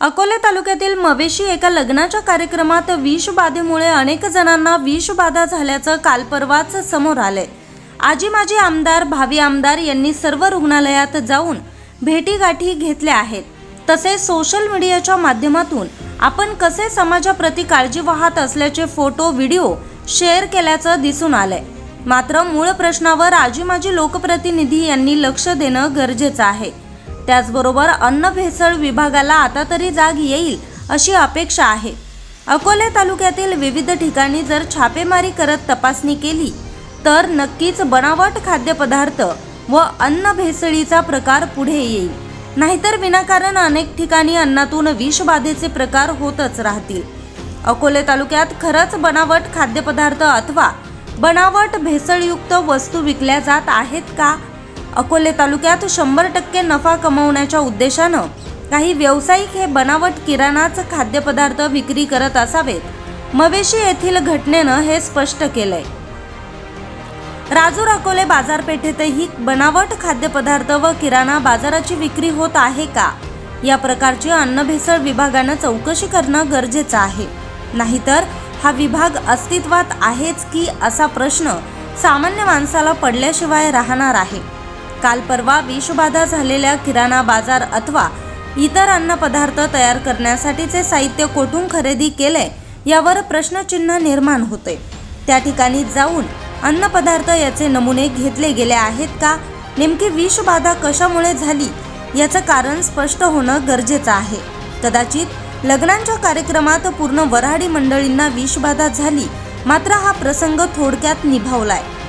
अकोले तालुक्यातील मवेशी एका लग्नाच्या कार्यक्रमात विषबाधेमुळे अनेक जणांना विषबाधा झाल्याचं काल परवाच समोर आले आजी माजी आमदार भावी आमदार यांनी सर्व रुग्णालयात जाऊन भेटीगाठी घेतल्या आहेत. तसेच सोशल मीडियाच्या माध्यमातून आपण कसे समाजाप्रती काळजी वाहत असल्याचे फोटो व्हिडिओ शेअर केल्याचं दिसून आलंय. मात्र मूळ प्रश्नावर आजी माजी लोकप्रतिनिधी यांनी लक्ष देणं गरजेचं आहे. त्याचबरोबर अन्न भेसळ विभागाला आता तरी जाग येईल अशी अपेक्षा आहे. अकोले तालुक्यातील विविध ठिकाणी जर छापेमारी करत तपासणी केली तर नक्कीच बनावट खाद्यपदार्थ व अन्न भेसळीचा प्रकार पुढे येईल. नाहीतर विनाकारण अनेक ठिकाणी अन्नातून विषबाधेचे प्रकार होतच राहतील. अकोले तालुक्यात खरंच बनावट खाद्यपदार्थ अथवा बनावट भेसळयुक्त वस्तू विकल्या जात आहेत का? अकोले तालुक्यात शंभर टक्के नफा कमवण्याच्या उद्देशानं काही व्यावसायिक हे बनावट किराणाच खाद्यपदार्थ विक्री करत असावेत. मवेशी येथील घटनेनं हे स्पष्ट केलंय. राजूर अकोले बाजारपेठेतही बनावट खाद्यपदार्थ व किराणा बाजाराची विक्री होत आहे का? या प्रकारची अन्न भेसळ विभागानं चौकशी करणं गरजेचं आहे. नाहीतर हा विभाग अस्तित्वात आहेच की असा प्रश्न सामान्य माणसाला पडल्याशिवाय राहणार आहे. काल परवा विषबाधा झालेल्या किराणा बाजार अथवा इतर अन्नपदार्थ तयार करण्यासाठीचे साहित्य कोठून खरेदी केले यावर प्रश्नचिन्ह निर्माण होते. त्या ठिकाणी जाऊन अन्नपदार्थ याचे नमुने घेतले गेले आहेत का? नेमकी विषबाधा कशामुळे झाली? याचं कारण स्पष्ट होणं गरजेचं आहे. कदाचित लग्नांच्या कार्यक्रमात पूर्ण वऱ्हाडी मंडळींना विषबाधा झाली मात्र हा प्रसंग थोडक्यात निभावलाय.